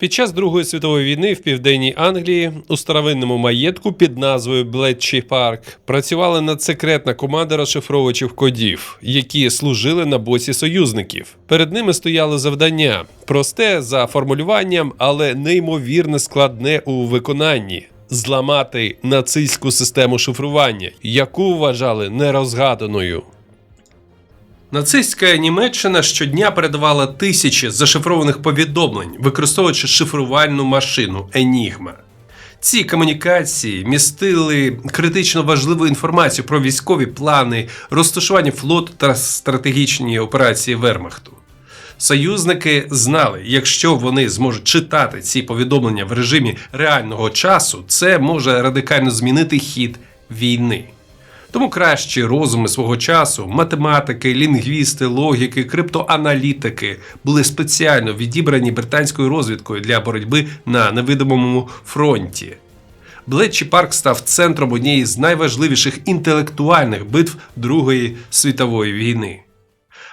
Під час Другої світової війни в південній Англії у старовинному маєтку під назвою Блетчі Парк працювала надсекретна команда розшифровувачів кодів, які служили на боці союзників. Перед ними стояло завдання просте за формулюванням, але неймовірно складне у виконанні. Зламати нацистську систему шифрування, яку вважали нерозгаданою. Нацистська Німеччина щодня передавала тисячі зашифрованих повідомлень, використовуючи шифрувальну машину Енігма. Ці комунікації містили критично важливу інформацію про військові плани, розташування флоту та стратегічні операції Вермахту. Союзники знали, якщо вони зможуть читати ці повідомлення в режимі реального часу, це може радикально змінити хід війни. Тому кращі розуми свого часу, математики, лінгвісти, логіки, криптоаналітики були спеціально відібрані британською розвідкою для боротьби на невидимому фронті. Блетчі Парк став центром однієї з найважливіших інтелектуальних битв Другої світової війни.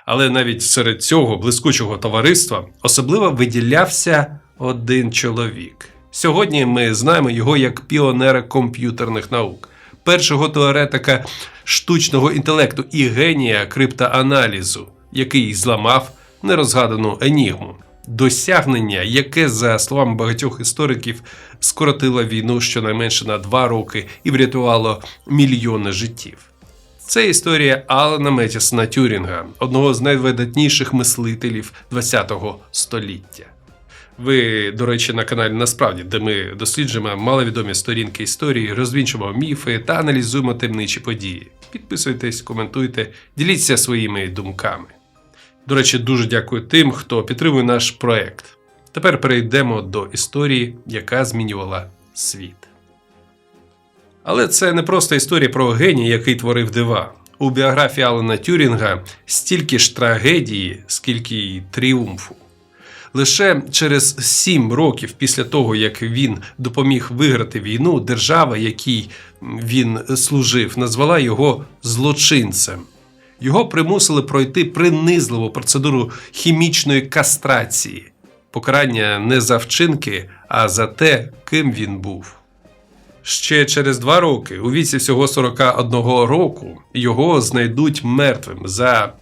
Але навіть серед цього блискучого товариства особливо виділявся один чоловік. Сьогодні ми знаємо його як піонера комп'ютерних наук, першого теоретика штучного інтелекту і генія криптоаналізу, який зламав нерозгадану енігму. Досягнення, яке, за словами багатьох істориків, скоротило війну щонайменше на два роки і врятувало мільйони життів. Це історія Алана Метісона Тюрінга, одного з найвидатніших мислителів ХХ століття. Ви, до речі, на каналі насправді, де ми досліджуємо маловідомі сторінки історії, розвінчуємо міфи та аналізуємо темничі події. Підписуйтесь, коментуйте, діліться своїми думками. До речі, дуже дякую тим, хто підтримує наш проект. Тепер перейдемо до історії, яка змінювала світ. Але це не просто історія про генія, який творив дива. У біографії Алана Тюрінга стільки ж трагедії, скільки й тріумфу. Лише через сім років після того, як він допоміг виграти війну, держава, якій він служив, назвала його злочинцем. Його примусили пройти принизливу процедуру хімічної кастрації, покарання не за вчинки, а за те, ким він був. Ще через два роки, у віці всього 41 року, його знайдуть мертвим за,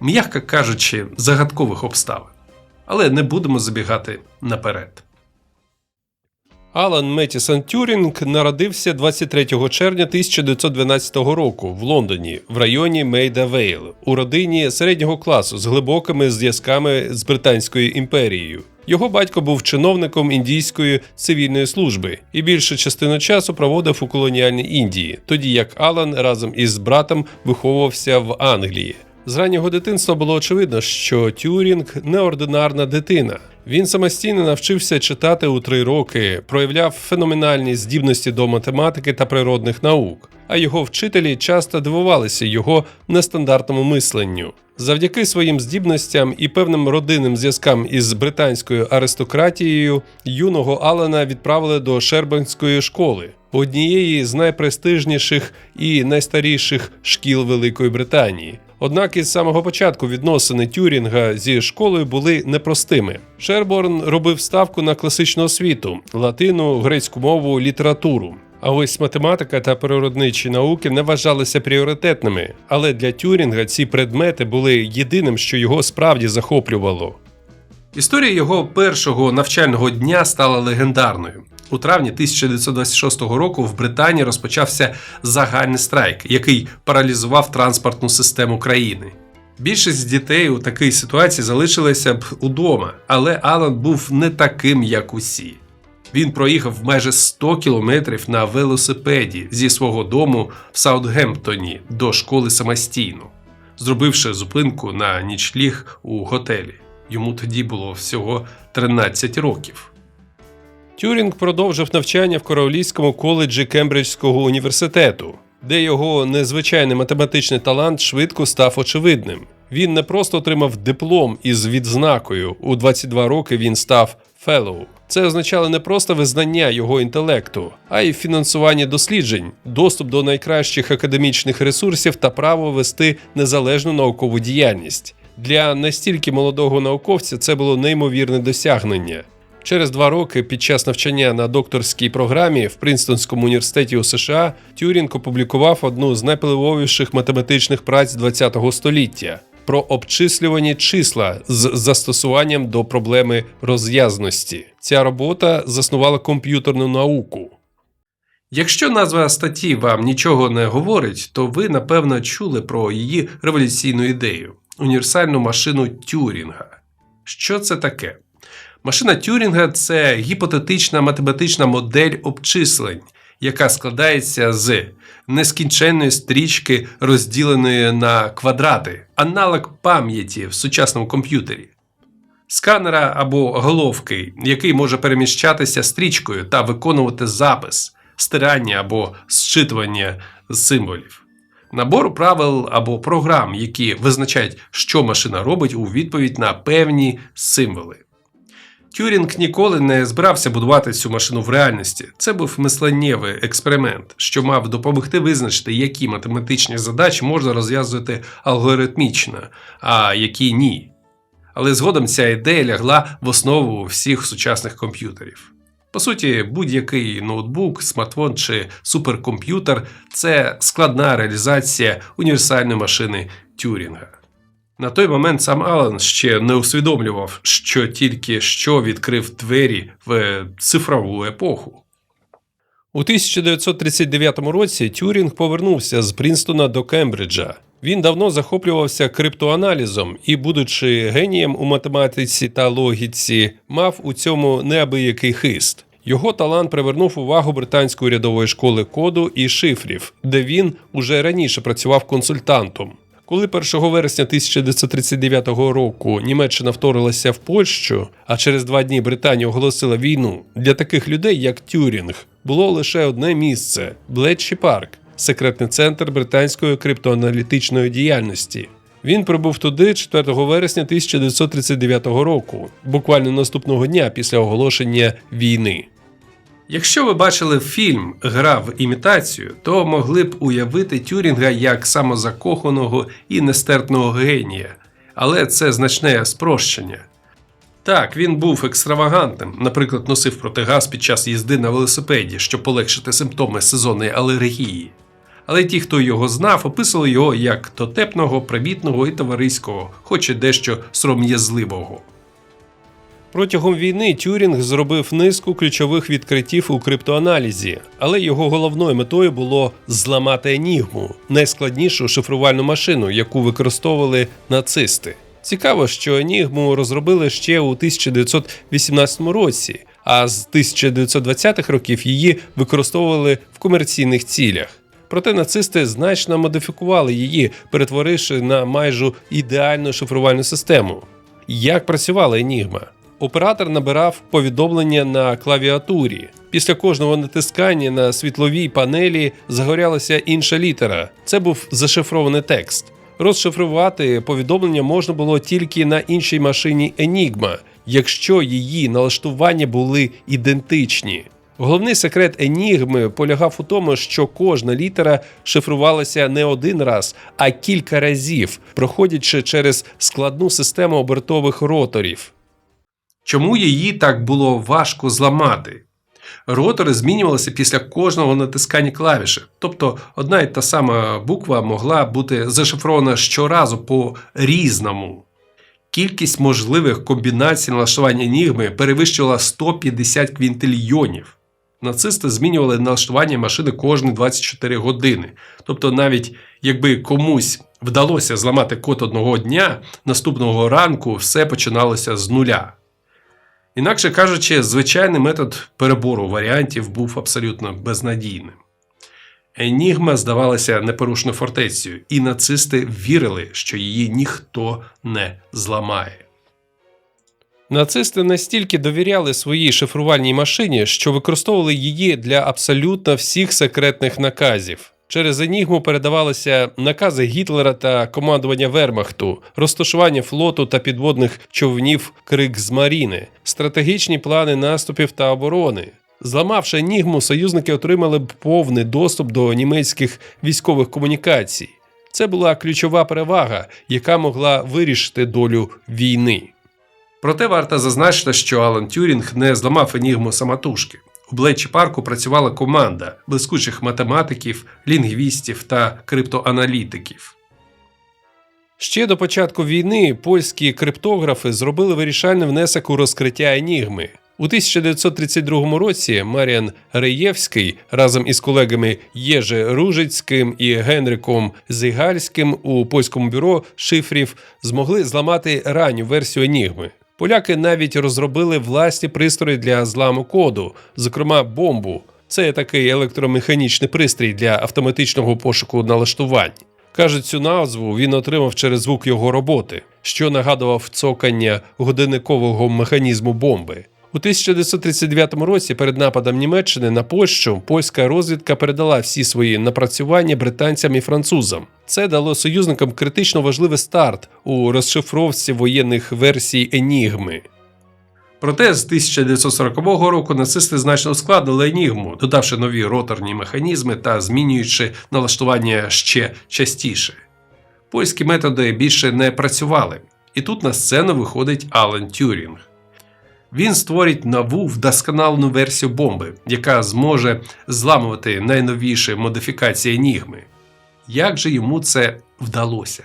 м'яко кажучи, загадкових обставин. Але не будемо забігати наперед. Алан Метісон Тюрінг народився 23 червня 1912 року в Лондоні в районі Мейда Вейл у родині середнього класу з глибокими зв'язками з Британською імперією. Його батько був чиновником індійської цивільної служби і більшу частину часу проводив у колоніальній Індії, тоді як Алан разом із братом виховувався в Англії. З раннього дитинства було очевидно, що Тюрінг неординарна дитина. Він самостійно навчився читати у три роки, проявляв феноменальні здібності до математики та природних наук, а його вчителі часто дивувалися його нестандартному мисленню. Завдяки своїм здібностям і певним родинним зв'язкам із британською аристократією юного Алана відправили до Шербанської школи, однієї з найпрестижніших і найстаріших шкіл Великої Британії. Однак із самого початку відносини Тюрінга зі школою були непростими. Шерборн робив ставку на класичну освіту, латину, грецьку мову, літературу. А ось математика та природничі науки не вважалися пріоритетними, але для Тюрінга ці предмети були єдиним, що його справді захоплювало. Історія його першого навчального дня стала легендарною. У травні 1926 року в Британії розпочався загальний страйк, який паралізував транспортну систему країни. Більшість дітей у такій ситуації залишилися б удома, але Алан був не таким, як усі. Він проїхав майже 100 кілометрів на велосипеді зі свого дому в Саутгемптоні до школи самостійно, зробивши зупинку на нічліг у готелі. Йому тоді було всього 13 років. Тюрінг продовжив навчання в Королівському коледжі Кембриджського університету, де його незвичайний математичний талант швидко став очевидним. Він не просто отримав диплом із відзнакою. У 22 роки він став феллоу. Це означало не просто визнання його інтелекту, а й фінансування досліджень, доступ до найкращих академічних ресурсів та право вести незалежну наукову діяльність. Для настільки молодого науковця це було неймовірне досягнення. Через два роки під час навчання на докторській програмі в Принстонському університеті у США Тюрінг опублікував одну з найпливовіших математичних праць ХХ століття про обчислювані числа з застосуванням до проблеми розв'язності. Ця робота заснувала комп'ютерну науку. Якщо назва статті вам нічого не говорить, то ви напевно чули про її революційну ідею універсальну машину Тюрінга. Що це таке? Машина Тюрінга це гіпотетична математична модель обчислень, яка складається з нескінченної стрічки, розділеної на квадрати, аналог пам'яті в сучасному комп'ютері, сканера або головки, який може переміщатися стрічкою та виконувати запис, стирання або зчитування символів. Набору правил або програм, які визначають, що машина робить у відповідь на певні символи. Тюрінг ніколи не збирався будувати цю машину в реальності. Це був мисленнєвий експеримент, що мав допомогти визначити, які математичні задачі можна розв'язувати алгоритмічно, а які ні. Але згодом ця ідея лягла в основу всіх сучасних комп'ютерів. По суті, будь-який ноутбук, смартфон чи суперкомп'ютер це складна реалізація універсальної машини Тюрінга. На той момент сам Аллен ще не усвідомлював, що тільки що відкрив двері в цифрову епоху. У 1939 році Тюрінг повернувся з Прінстона до Кембриджа. Він давно захоплювався криптоаналізом і, будучи генієм у математиці та логіці, мав у цьому неабиякий хист. Його талант привернув увагу британської урядової школи коду і шифрів, де він уже раніше працював консультантом. Коли 1 вересня 1939 року Німеччина вторилася в Польщу, а через два дні Британія оголосила війну, для таких людей, як Тюрінг, було лише одне місце Блетчі Парк, секретний центр британської криптоаналітичної діяльності. Він прибув туди 4 вересня 1939 року, буквально наступного дня після оголошення війни. Якщо ви бачили фільм Гра в імітацію, то могли б уявити Тюрінга як самозакоханого і нестерпного генія, але це значне спрощення. Так, він був екстравагантним, наприклад, носив протигаз під час їзди на велосипеді, щоб полегшити симптоми сезонної алергії. Але ті, хто його знав, описували його як дотепного, привітного і товариського, хоч і дещо сором'язливого. Протягом війни Тюрінг зробив низку ключових відкриттів у криптоаналізі, але його головною метою було зламати енігму, найскладнішу шифрувальну машину, яку використовували нацисти. Цікаво, що енігму розробили ще у 1918 році, а з 1920-х років її використовували в комерційних цілях. Проте нацисти значно модифікували її, перетворивши на майже ідеальну шифрувальну систему. Як працювала Енігма? Оператор набирав повідомлення на клавіатурі. Після кожного натискання на світловій панелі загорялася інша літера. Це був зашифрований текст. Розшифрувати повідомлення можна було тільки на іншій машині Enigma, якщо її налаштування були ідентичні. Головний секрет Енігми полягав у тому, що кожна літера шифрувалася не один раз, а кілька разів, проходячи через складну систему обертових роторів. Чому її так було важко зламати? Ротори змінювалися після кожного натискання клавіші, тобто одна і та сама буква могла бути зашифрована щоразу по різному. Кількість можливих комбінацій налаштування Енігми перевищувала 150 квінтильйонів. Нацисти змінювали налаштування машини кожні 24 години. Тобто, навіть якби комусь вдалося зламати код одного дня, наступного ранку все починалося з нуля. Інакше кажучи, звичайний метод перебору варіантів був абсолютно безнадійним. Енігма здавалася непорушною фортецею, і нацисти вірили, що її ніхто не зламає. Нацисти настільки довіряли своїй шифрувальній машині, що використовували її для абсолютно всіх секретних наказів. Через Енігму передавалися накази Гітлера та командування Вермахту, розташування флоту та підводних човнів Криксмаріни, стратегічні плани наступів та оборони. Зламавши Енігму, союзники отримали б повний доступ до німецьких військових комунікацій. Це була ключова перевага, яка могла вирішити долю війни. Проте варто зазначити, що Алан Тюрінг не зламав енігму самотужки. У Блетчі парку працювала команда блискучих математиків, лінгвістів та криптоаналітиків. Ще до початку війни польські криптографи зробили вирішальний внесок у розкриття енігми. У 1932 році Маріан Реєвський разом із колегами Єже Ружицьким і Генриком Зигальським у польському бюро шифрів змогли зламати ранню версію енігми. Поляки навіть розробили власні пристрої для зламу коду, зокрема бомбу. Це такий електромеханічний пристрій для автоматичного пошуку налаштувань. Кажуть, цю назву він отримав через звук його роботи, що нагадував цокання годинникового механізму бомби. У 1939 році перед нападом Німеччини на Польщу польська розвідка передала всі свої напрацювання британцям і французам. Це дало союзникам критично важливий старт у розшифровці воєнних версій Енігми. Проте з 1940 року нацисти значно ускладнили енігму, додавши нові роторні механізми та змінюючи налаштування ще частіше. Польські методи більше не працювали, і тут на сцену виходить Ален Тюрінг. Він створить нову вдосконалену версію бомби, яка зможе зламувати найновіші модифікації енігми. Як же йому це вдалося?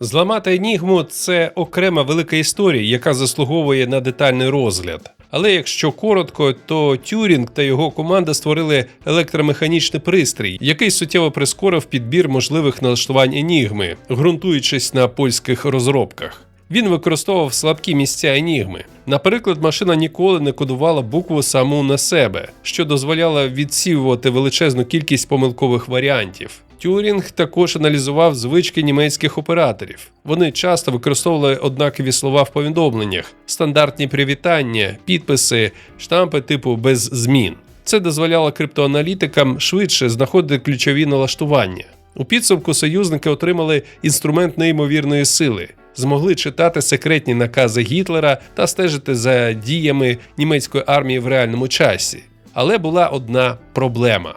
Зламати енігму це окрема велика історія, яка заслуговує на детальний розгляд. Але якщо коротко, то Тюрінг та його команда створили електромеханічний пристрій, який суттєво прискорив підбір можливих налаштувань енігми, ґрунтуючись на польських розробках. Він використовував слабкі місця енігми. Наприклад, машина ніколи не кодувала букву саму на себе, що дозволяло відсівувати величезну кількість помилкових варіантів. Тюрінг також аналізував звички німецьких операторів. Вони часто використовували однакові слова в повідомленнях, стандартні привітання, підписи, штампи типу без змін. Це дозволяло криптоаналітикам швидше знаходити ключові налаштування. У підсумку союзники отримали інструмент неймовірної сили, змогли читати секретні накази Гітлера та стежити за діями німецької армії в реальному часі. Але була одна проблема.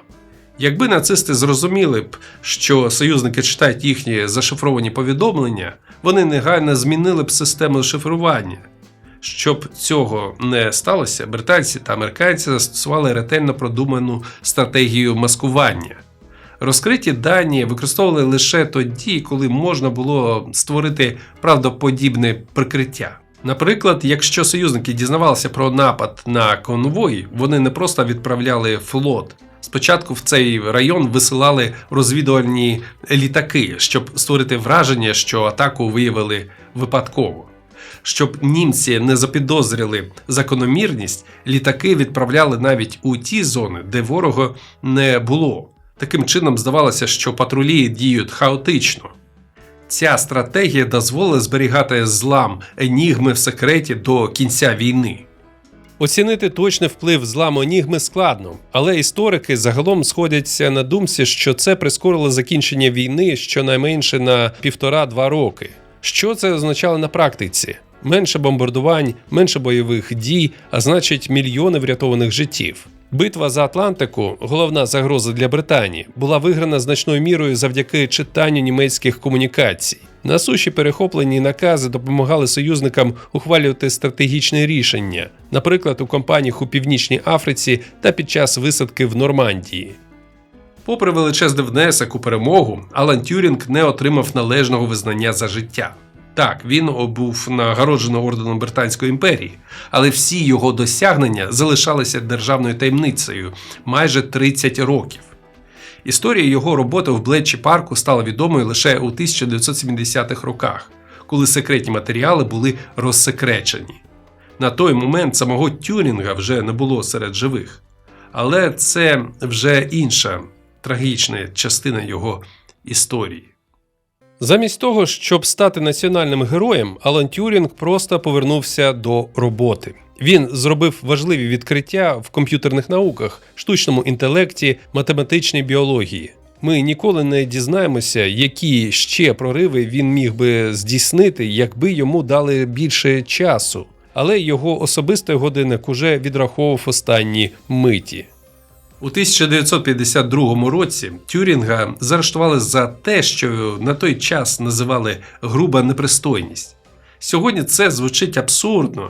Якби нацисти зрозуміли б, що союзники читають їхні зашифровані повідомлення, вони негайно змінили б систему шифрування. Щоб цього не сталося, британці та американці застосували ретельно продуману стратегію маскування. Розкриті дані використовували лише тоді, коли можна було створити правдоподібне прикриття. Наприклад, якщо союзники дізнавалися про напад на конвой, вони не просто відправляли флот. Спочатку в цей район висилали розвідувальні літаки, щоб створити враження, що атаку виявили випадково. Щоб німці не запідозрили закономірність, літаки відправляли навіть у ті зони, де ворога не було. Таким чином здавалося, що патрулі діють хаотично. Ця стратегія дозволила зберігати злам енігми в секреті до кінця війни. Оцінити точний вплив зламу енігми складно, але історики загалом сходяться на думці, що це прискорило закінчення війни щонайменше на півтора-два роки. Що це означало на практиці? Менше бомбардувань, менше бойових дій, а значить мільйони врятованих життів. Битва за Атлантику, головна загроза для Британії, була виграна значною мірою завдяки читанню німецьких комунікацій. На суші перехоплені накази допомагали союзникам ухвалювати стратегічні рішення, наприклад, у компаніях у Північній Африці та під час висадки в Нормандії. Попри величезний внесок у перемогу, Алан Тюрінг не отримав належного визнання за життя. Так, він був нагороджено орденом Британської імперії, але всі його досягнення залишалися державною таємницею майже 30 років. Історія його роботи в Блетчі парку стала відомою лише у 1970-х роках, коли секретні матеріали були розсекречені. На той момент самого Тюрінга вже не було серед живих. Але це вже інша трагічна частина його історії. Замість того, щоб стати національним героєм, Алан Тюрінг просто повернувся до роботи. Він зробив важливі відкриття в комп'ютерних науках, штучному інтелекті, математичній біології. Ми ніколи не дізнаємося, які ще прориви він міг би здійснити, якби йому дали більше часу. Але його особистий годинник уже відраховував останні миті. У 1952 році Тюрінга заарештували за те, що на той час називали груба непристойність. Сьогодні це звучить абсурдно,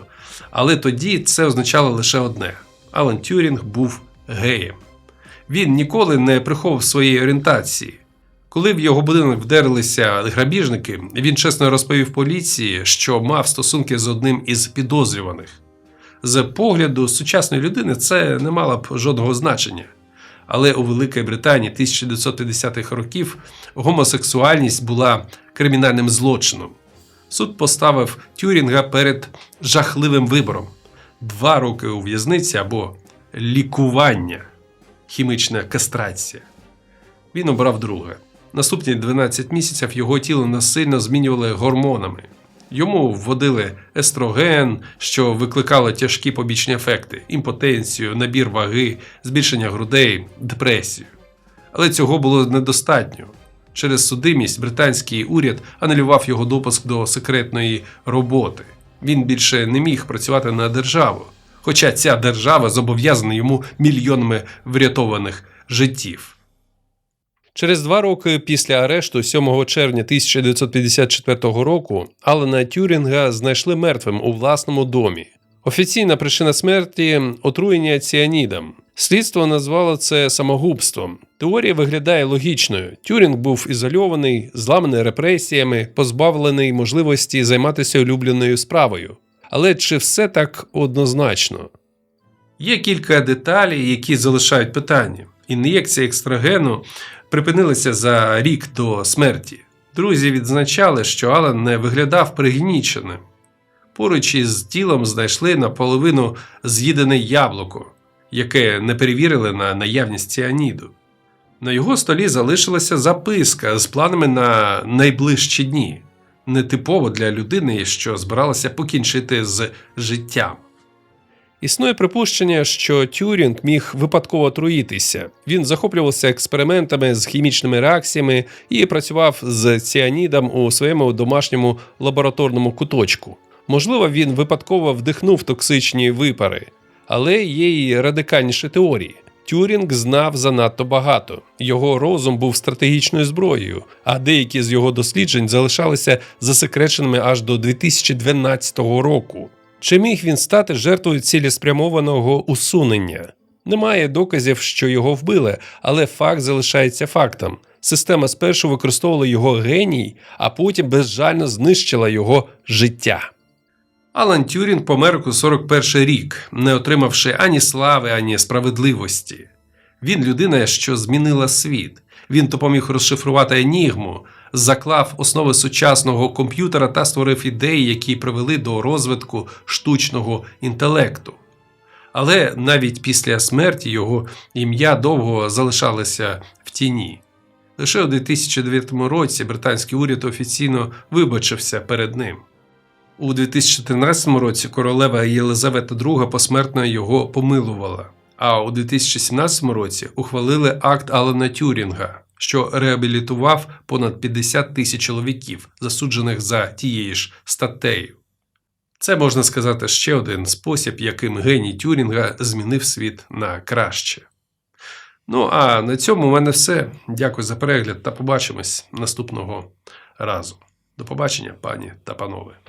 але тоді це означало лише одне: Алан Тюрінг був геєм. Він ніколи не приховував своєї орієнтації. Коли в його будинок вдерлися грабіжники, він чесно розповів поліції, що мав стосунки з одним із підозрюваних. З погляду сучасної людини це не мало б жодного значення. Але у Великій Британії 1950-х років гомосексуальність була кримінальним злочином. Суд поставив Тюрінга перед жахливим вибором: два роки у в'язниці або лікування, хімічна кастрація. Він обрав друге. Наступні 12 місяців його тіло насильно змінювали гормонами. Йому вводили естроген, що викликало тяжкі побічні ефекти: імпотенцію, набір ваги, збільшення грудей, депресію. Але цього було недостатньо. Через судимість британський уряд анулював його допуск до секретної роботи. Він більше не міг працювати на державу, хоча ця держава зобов'язана йому мільйонами врятованих життів. Через два роки після арешту, 7 червня 1954 року, Алана Тюрінга знайшли мертвим у власному домі. Офіційна причина смерті отруєння ціанідом. Слідство назвало це самогубством. Теорія виглядає логічною. Тюрінг був ізольований, зламаний репресіями, позбавлений можливості займатися улюбленою справою. Але чи все так однозначно? Є кілька деталей, які залишають питання. Ін'єкція екстрагену припинилася за рік до смерті. Друзі відзначали, що Алан не виглядав пригніченим. Поруч із тілом знайшли наполовину з'їдене яблуко, яке не перевірили на наявність ціаніду. На його столі залишилася записка з планами на найближчі дні, нетипово для людини, що збиралася покінчити з життям. Існує припущення, що Тюрінг міг випадково отруїтися. Він захоплювався експериментами з хімічними реакціями і працював з ціанідом у своєму домашньому лабораторному куточку. Можливо, він випадково вдихнув токсичні випари, але є й радикальніші теорії. Тюрінг знав занадто багато. Його розум був стратегічною зброєю, а деякі з його досліджень залишалися засекреченими аж до 2012 року. Чи міг він стати жертвою цілеспрямованого усунення? Немає доказів, що його вбили, але факт залишається фактом. Система спершу використовувала його геній, а потім безжально знищила його життя. Алан Тюрін помер у 41 рік, не отримавши ані слави, ані справедливості. Він людина, що змінила світ. Він допоміг розшифрувати енігму, заклав основи сучасного комп'ютера та створив ідеї, які привели до розвитку штучного інтелекту. Але навіть після смерті його ім'я довго залишалося в тіні. Лише у 2009 році британський уряд офіційно вибачився перед ним. У 2014 році королева Єлизавета II посмертно його помилувала. А у 2017 році ухвалили акт Алана Тюрінга, що реабілітував понад 50 тисяч чоловіків, засуджених за тією ж статтею. Це можна сказати ще один спосіб, яким геній Тюрінга змінив світ на краще. Ну а на цьому у мене все. Дякую за перегляд та побачимось наступного разу. До побачення, пані та панове.